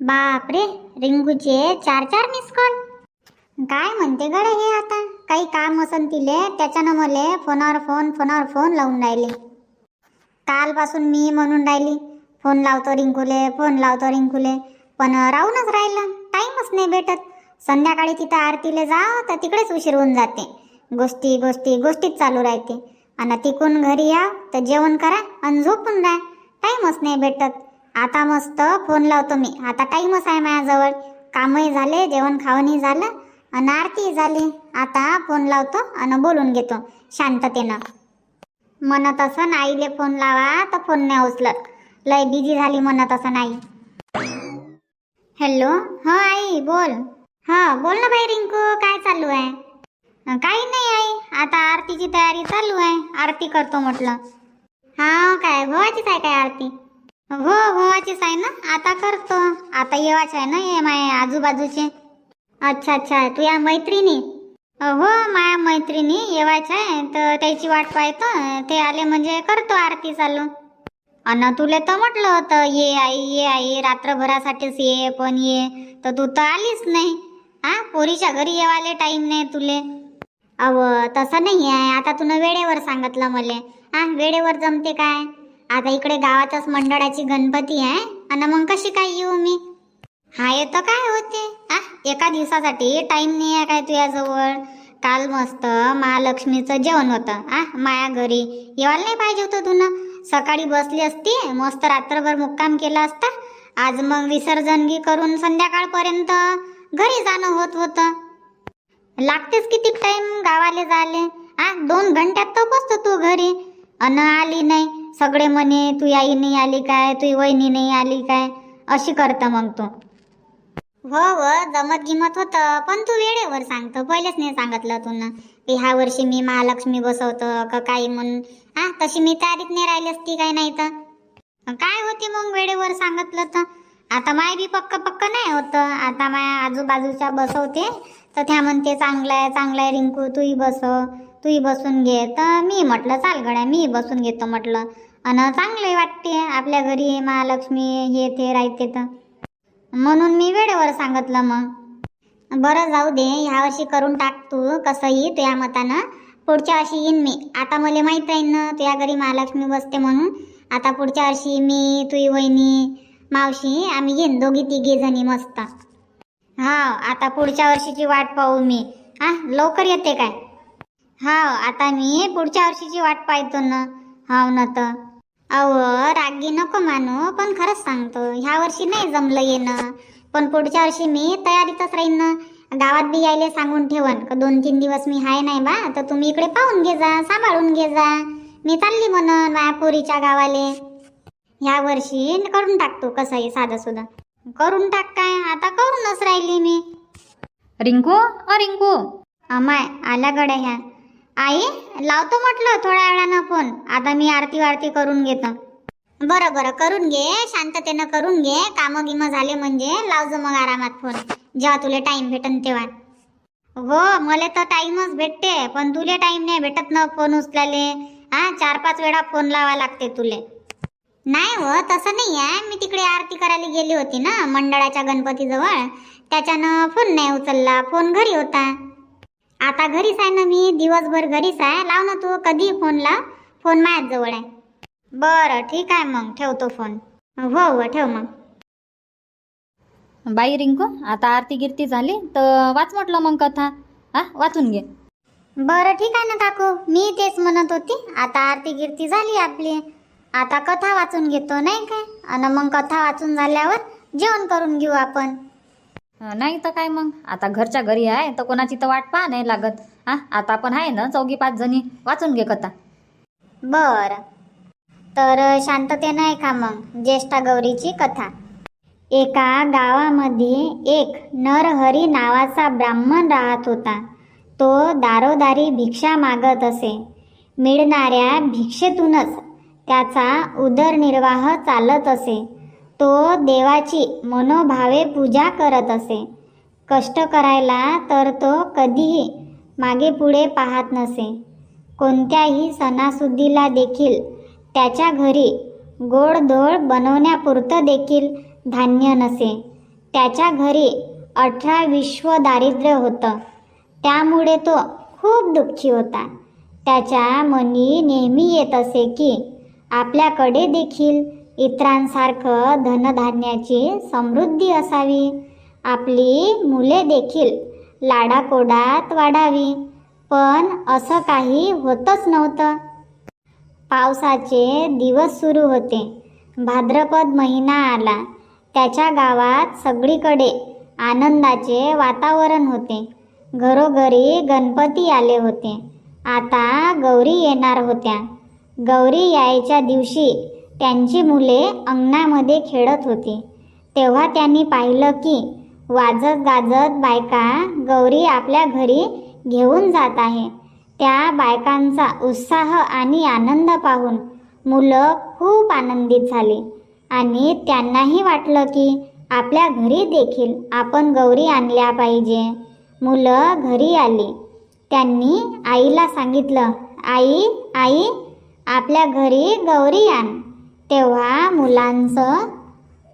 बापरे रिंगूचे चार चार मिस कॉल काय म्हणते गडे हे आता? काही काम असन तिले त्याच्यानं मले फोनावर फोन फोनावर फोन लावून राहिले. कालपासून मी म्हणून राहिली फोन लावतो रिंकूले फोन लावतो रिंकूले पण राहूनच राहिलं टाईमच नाही भेटत. संध्याकाळी तिथं आरतीले जा तर तिकडेच उशीर होऊन जाते. गोष्टी गोष्टी गोष्टीच चालू राहते. आणि तिकून घरी या तर जेवण करा आणि झोपून राहा. टाईमच नाही भेटत. आता मस्त फोन लावतो मी. आता टाईमच आहे माझ्याजवळ. कामही झाले जेवण खावणही झालं आणि आरती झाली. आता फोन लावतो आणि बोलून घेतो शांततेनं. म्हणत असं आईले फोन लावा तर फोन नाही उचलत. लय बिझी झाली म्हणत असं नाही हॅलो हो आई बोल. हां बोल ना भाई रिंकू काय चालू आहे? काही नाही आई आता आरतीची तयारी चालू आहे. आरती करतो म्हटलं. हा काय भोवाचीच आहे काय आरती? हो होवाचीच आहे ना? आता करतो. आता येवाच आहे ना ये माय आजूबाजूचे? अच्छा अच्छा. तू या मैत्रिणी? हो माया मैत्रिणी येवायचं आहे. तर त्याची वाट पाहतो. ते आले म्हणजे करतो आरती चालू. अन तुले तर म्हटलं होतं ये आई ये आई रात्रभरासाठीच ये पण ये. तर तू तर आलीच नाही. हा पोरीच्या घरी येवाले टाईम नाही तुले. अव तसं नाही आहे आता तुनं वेळेवर सांगितलं मले. हा वेळेवर जमते काय? आता इकडे गावातच मंडळाची गणपती आहे. आणि मग कशी काय येऊ मी? हा येतं काय होते? आ एका दिवसासाठी टाईम नाही आहे काय तुझ्याजवळ? काल मस्त महालक्ष्मीचं जेवण होतं. आ माया घरी. येवायला नाही पाहिजे होतं तुनं सकाळी बसली असती मस्त रात्रभर मुक्काम केला असता. आज मग विसर्जनगी करून संध्याकाळपर्यंत घरी जाणं होत होतं. लागतेच किती टाईम गावाले जाले आ दोन घंट्यात तर बसतो तू घरी. अन आली नाही. सगळे म्हणे तू आई नाही आली काय? तुझी वहिनी नाही आली काय? अशी करतं मग तू. हो व जमत गिमत होतं पण तू वेळेवर सांगतो. पहिलेच नाही सांगितलं तू ना. की ह्या वर्षी मी महालक्ष्मी बसवतो का काही म्हणून हा तशी मी तारीख नाही राहिली असती काय नाही तर? काय होती मग वेळेवर सांगितलं तर? आता माय बी पक्क पक्क नाही होतं. आता माया आजूबाजूच्या बसवते तर त्या म्हणते चांगलं आहे चांगलं आहे रिंकू तूही बसव तूही बसून घे. तर मी म्हटलं चाल गड्या मी बसून घेतो म्हटलं. आणि चांगले वाटते. आपल्या घरी महालक्ष्मी हे ते राहते तर. म्हणून मी वेळेवर सांगितलं मग. बरं जाऊ दे. ह्या वर्षी करून टाक तू कसंही तुया मतानं. पुढच्या वर्षी येईन मी. आता मला माहीत आहे ना तुझ्या घरी महालक्ष्मी बसते म्हणून. आता पुढच्या वर्षी मी तुई वहिनी मावशी आम्ही येईन दोघी तिघी जणी मस्त. हा आता पुढच्या वर्षीची वाट पाहू मी. हा लवकर येते काय? हा आता मी पुढच्या वर्षीची वाट पाहतो ना. हाव ना तर. अहो रागी नको मानू पण खरंच सांगतो ह्या वर्षी नाही जमलं येणं. पण पुढच्या वर्षी मी तयारीतच राहीन. ना गावात बी यायले सांगून ठेवन का दोन तीन दिवस मी हाय नाही बा तर तुम्ही इकडे पाहून घे जा सांभाळून घे जा. मी चालली म्हणून माझ्या पोरीच्या गावाले. ह्या वर्षी करून टाकतो कसंही साधं सुद्धा करून टाक काय आता करूनच राहिली मी. रिंकू अ रिंकू. अमाय आल्या गड्या ह्या. आई लावतो म्हटलं थोड्या वेळानं फोन. आता मी आरती वारती करून घेतो. बरं बरं करून घे. शांततेनं करून घे. कामं गिमं झाले म्हणजे लावजो मग आरामात फोन. जेव्हा तुला टाईम भेटन तेव्हा. हो मला तर टाईमच भेटते पण तुले टाईम नाही भेटत ना फोन उचलाले हा चार पाच वेळा फोन लावा लागते तुले. नाही हो तसं नाही आहे. मी तिकडे आरती करायला गेली होती ना मंडळाच्या गणपतीजवळ. त्याच्यानं फोन नाही उचलला. फोन घरी होता. आता घरीच आहे ना मी दिवसभर घरीच आहे. लाव ना तू कधी फोन लाव फोन माझ्याच जवळ आहे. बरं ठीक आहे मग ठेवतो फोन. हो हो ठेव मग. बाई रिंकू आता आरती गिरती झाली तर वाच म्हटलं मग कथा. हा वाचून घे. बरं ठीक आहे ना काकू. मी तेच म्हणत होती. आता आरती गिरती झाली आपली. आता कथा वाचून घेतो नाही काय? आणि मग कथा वाचून झाल्यावर जेवण करून घेऊ आपण. नाही तर काय मग? आता घरच्या घरी आहे तर कोणाची तर वाट पहा नाही लागत. हा आता आपण आहे ना चौघी पाच जणी. वाचून घे कथा. बर. तर शांततेनं आहे का मग ज्येष्ठा गौरीची कथा. एका गावामध्ये एक नरहरी नावाचा ब्राह्मण राहत होता. तो दारोदारी भिक्षा मागत असे. मिळणाऱ्या भिक्षेतूनच त्याचा उदरनिर्वाह चालत असे. तो देवाची मनोभावे पूजा करत असे. कष्ट करायला तर तो कधीही मागे पुढे पाहत नसे. कोणत्याही सणासुदीला देखील त्याच्या घरी गोडधोड बनवण्यापुरतं देखील धान्य नसे. त्याच्या घरी अठरा विश्व दारिद्र्य होतं. त्यामुळे तो खूप दुःखी होता. त्याच्या मनी नेहमी येत असे की आपल्याकडे देखील इतरांसारखं धनधान्याची समृद्धी असावी. आपली मुले देखील लाडाकोडात वाढावी. पण असं काही होतच नव्हतं. पावसाचे दिवस सुरू होते. भाद्रपद महिना आला. त्याच्या गावात सगळीकडे आनंदाचे वातावरण होते. घरोघरी गणपती आले होते. आता गौरी येणार होत्या. गौरी यायच्या दिवशी त्यांची मुले अंगणामध्ये खेळत होती. तेव्हा त्यांनी पाहिलं की वाजत गाजत बायका गौरी आपल्या घरी घेऊन जात आहे. त्या बायकांचा उत्साह आणि आनंद पाहून मुलं खूप आनंदित झाली. आणि त्यांनाही वाटलं की आपल्या घरी देखील आपण गौरी आणल्या पाहिजे. मुलं घरी आली. त्यांनी आईला सांगितलं आई आई आपल्या घरी गौरी आण. तेव्हा मुलांचं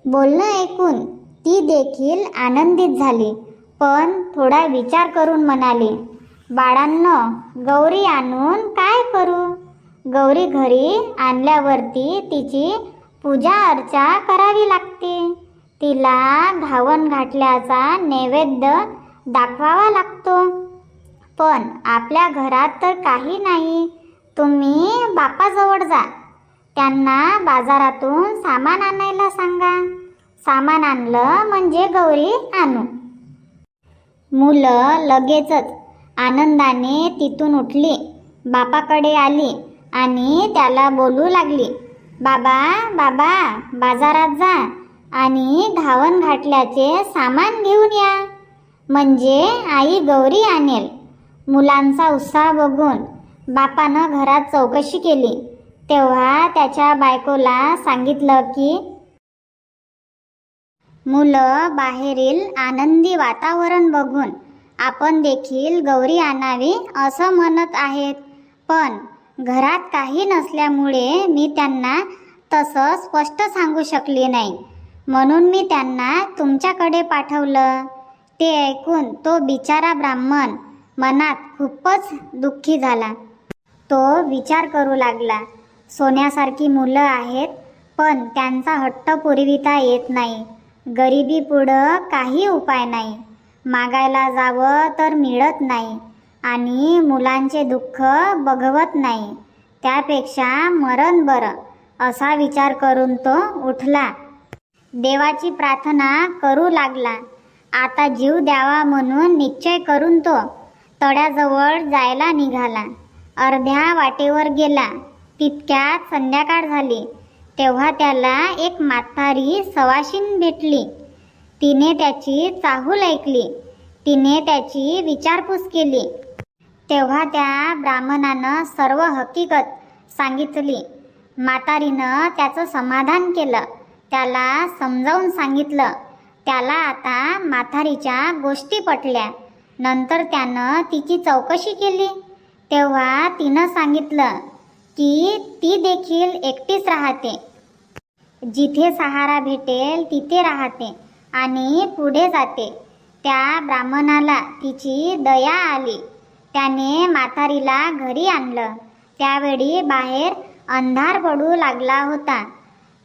बोलणं ऐकून ती देखील आनंदित झाली. पण थोडा विचार करून म्हणाली बाळांनो गौरी आणून काय करू? गौरी घरी आणल्यावरती तिची पूजा अर्चा करावी लागते. तिला घावन घातल्याचा नैवेद्य दाखवावा लागतो. पण आपल्या घरात तर काही नाही. तुम्ही बापाजवळ जा. त्यांना बाजारातून सामान आणायला सांगा. सामान आणलं म्हणजे गौरी आणू. मुलं लगेचच आनंदाने तिथून उठली. बापाकडे आली आणि त्याला बोलू लागली बाबा बाबा बाजारात जा आणि घावन घाटल्याचे सामान घेऊन या. म्हणजे आई गौरी आणेल. मुलांचा उत्साह बघून बापानं घरात चौकशी केली. तेव्हा त्याच्या बायकोला सांगितलं की मुलं बाहेरील आनंदी वातावरण बघून आपण देखील गौरी आणावी असं म्हणत आहेत. पण घरात काही नसल्यामुळे मी त्यांना तसं स्पष्ट सांगू शकले नाही. म्हणून मी त्यांना तुमच्याकडे पाठवलं. ते ऐकून तो बिचारा ब्राह्मण मनात खूपच दुःखी झाला. तो विचार करू लागला. सोन्यासारखी मुलं आहेत पण त्यांचा हट्ट पुरविता येत नाही. गरिबी पुढं काही उपाय नाही. मागायला जावं तर मिळत नाही आणि मुलांचे दुःख बघवत नाही. त्यापेक्षा मरण बरं असा विचार करून तो उठला. देवाची प्रार्थना करू लागला. आता जीव द्यावा म्हणून निश्चय करून तो तळ्याजवळ जायला निघाला. अर्ध्या वाटेवर गेला. तितक्यात संध्याकाळ झाली. तेव्हा त्याला एक म्हातारी सवाशीन भेटली. तिने त्याची चाहूल ऐकली. तिने त्याची विचारपूस केली. तेव्हा त्या ब्राह्मणानं सर्व हकीकत सांगितली. म्हातारीनं त्याचं समाधान केलं. त्याला समजावून सांगितलं. त्याला आता म्हातारीच्या गोष्टी पटल्या. नंतर त्यानं तिची चौकशी केली. तेव्हा तिनं सांगितलं की ती देखील एकटीच राहते. जिथे सहारा भेटेल तिथे राहते आणि पुढे जाते. त्या ब्राह्मणाला तिची दया आली. त्याने म्हातारीला घरी आणलं. त्यावेळी बाहेर अंधार पडू लागला होता.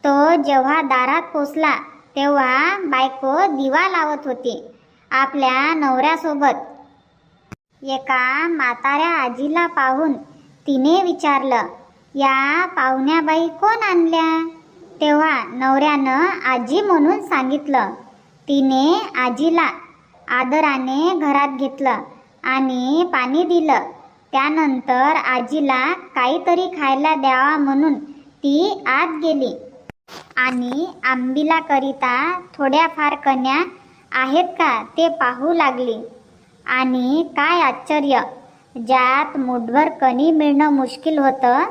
तो जेव्हा दारात पोचला तेव्हा बायको दिवा लावत होती. आपल्या नवऱ्यासोबत. एका म्हाताऱ्या आजीला पाहून तिने विचारलं या पाहुण्याबाई कोण आणल्या? तेव्हा नवऱ्यानं आजी म्हणून सांगितलं तिने आजीला आदराने घरात घेतलं आणि पाणी दिलं. त्यानंतर आजीला काहीतरी खायला द्यावा म्हणून ती आत गेली आणि आंबीला करिता थोड्याफार कन्या आहेत का ते पाहू लागली. आणि काय आश्चर्य! ज्यात मुठभर कणी मिळणं मुश्किल होतं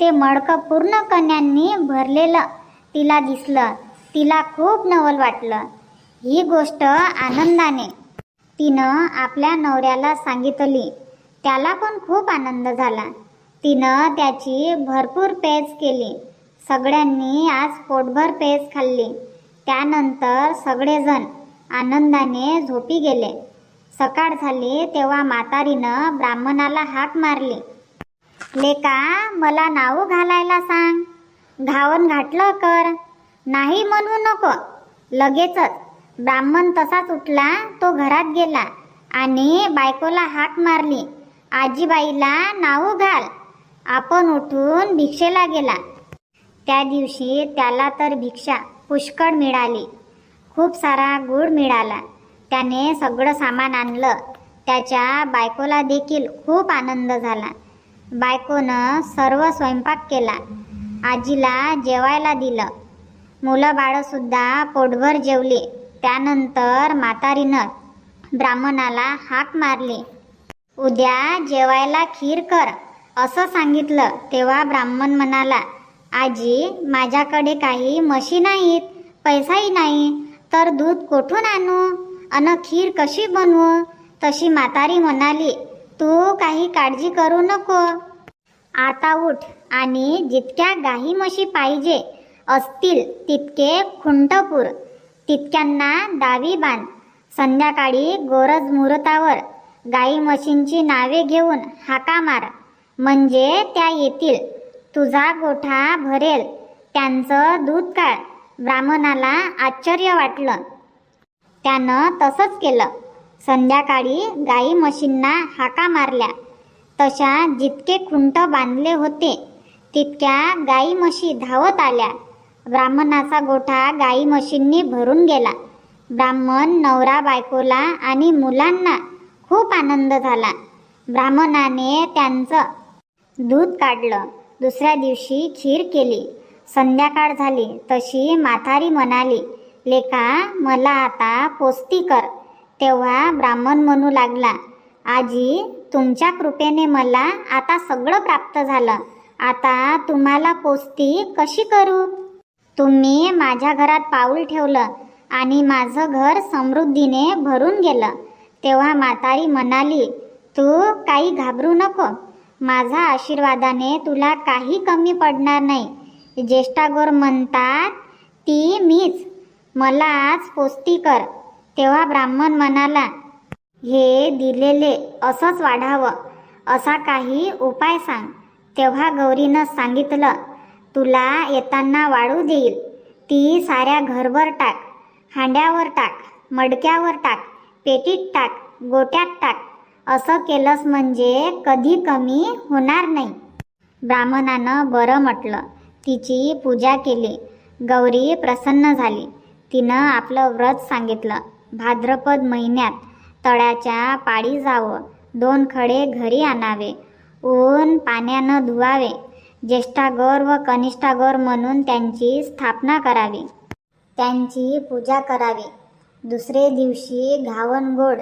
ते मडकं पूर्ण कण्यांनी भरलेलं तिला दिसलं तिला खूप नवल वाटलं. ही गोष्ट आनंदाने तिनं आपल्या नवऱ्याला सांगितली. त्याला पण खूप आनंद झाला. तिनं त्याची भरपूर पेज केली. सगळ्यांनी आज पोटभर पेज खाल्ली. त्यानंतर सगळेजण आनंदाने झोपी गेले. सकाळ झाली तेव्हा म्हातारीनं ब्राह्मणाला हाक मारली. लेका मला नाव घालायला सांग. घावन घातलं कर. नाही म्हणू नको. लगेचच ब्राह्मण तसाच उठला तो घरात गेला आणि बायकोला हाक मारली. आजीबाईला नावू घाल. आपण उठून भिक्षेला गेला. त्या दिवशी त्याला तर भिक्षा पुष्कळ मिळाली. खूप सारा गुळ मिळाला. त्याने सगळं सामान आणलं. त्याच्या बायकोला देखील खूप आनंद झाला. बायकोनं सर्व स्वयंपाक केला. आजीला जेवायला दिलं. मुलं बाळंसुद्धा पोटभर जेवले. त्यानंतर म्हातारीनं ब्राह्मणाला हाक मारली. उद्या जेवायला खीर कर असं सांगितलं तेव्हा ब्राह्मण म्हणाला आजी माझ्याकडे काही म्हशी नाहीत पैसाही नाही तर दूध कोठून आणू? अन खीर कशी बनवू? तशी म्हातारी म्हणाली तू काही काळजी करू नको. आता उठ आणि जितक्या गाई म्हशी पाहिजे असतील तितके खुंटपूर तितक्यांना दावी बांध संध्याकाळी गोरज मुहूर्तावर गाई म्हशींची नावे घेऊन हाका मार. म्हणजे त्या येतील. तुझा गोठा भरेल. त्यांचं दूध काढ ब्राह्मणाला आश्चर्य वाटलं. त्यानं तसंच केलं. संध्याकाळी गाई म्हशींना हाका मारल्या. तशा जितके खुंट बांधले होते तितक्या गाई म्हशी धावत आल्या. ब्राह्मणाचा गोठा गाई म्हशींनी भरून गेला. ब्राह्मण नवरा बायकोला आणि मुलांना खूप आनंद झाला. ब्राह्मणाने त्यांचं दूध काढलं. दुसऱ्या दिवशी खीर केली. संध्याकाळ झाली तशी म्हातारी म्हणाली लेका मला आता पोस्ती कर. तेव्हा ब्राह्मण म्हणू लागला आजी तुमच्या कृपेने मला आता सगळं प्राप्त झालं. आता तुम्हाला पोस्ती कशी करू? तुम्ही माझ्या घरात पाऊल ठेवलं आणि माझं घर समृद्धीने भरून गेलं. तेव्हा म्हातारी म्हणाली तू काही घाबरू नको. माझा आशीर्वादाने तुला काही कमी पडणार नाही. ज्येष्ठागोर म्हणतात ती मीच. मला आज पोस्ती कर. तेव्हा ब्राह्मण म्हणाला हे दिलेले असंच वाढावं. असा काही उपाय सांग. तेव्हा गौरीनं सांगितलं तुला येताना वाळू देईल. ती साऱ्या घरभर टाक. हांड्यावर टाक. मडक्यावर टाक. पेटीत टाक. गोट्यात टाक. असं केलंस म्हणजे कधी कमी होणार नाही. ब्राह्मणानं बरं म्हटलं. तिची पूजा केली. गौरी प्रसन्न झाली. तिनं आपलं व्रत सांगितलं. भाद्रपद महिन्यात तळ्याच्या पाळी जावं दोन खडे घरी आणावे ऊन पाण्यानं धुवावे ज्येष्ठागौर व कनिष्ठागौर म्हणून त्यांची स्थापना करावी त्यांची पूजा करावी. दुसरे दिवशी घावन गोड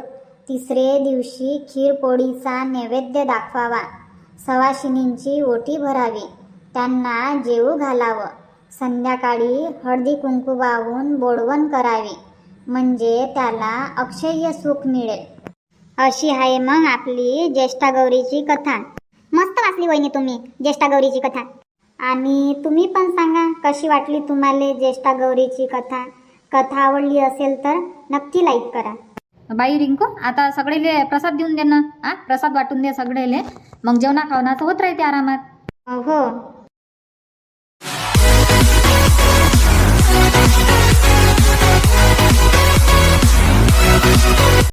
तिसरे दिवशी खीरपोळीचा नैवेद्य दाखवावा. सवाशिनींची ओटी भरावी त्यांना जेऊ घालावं. संध्याकाळी हळदी कुंकू वाहून बोडवण करावी म्हणजे त्याला अक्षय्य सुख मिळेल. अशी आहे मग आपली ज्येष्ठा गौरीची कथा. मस्त वाचली वहिनी तुम्ही ज्येष्ठा गौरीची कथा. आणि तुम्ही पण सांगा कशी वाटली तुम्हाला ज्येष्ठा गौरीची कथा? कथा आवडली असेल तर नक्की लाईक करा. बाई रिंकू आता सगळेले प्रसाद देऊन दे ना. प्रसाद वाटून दे सगळेले. मग जेवणा खावणाचं होत राहते आरामात. हो.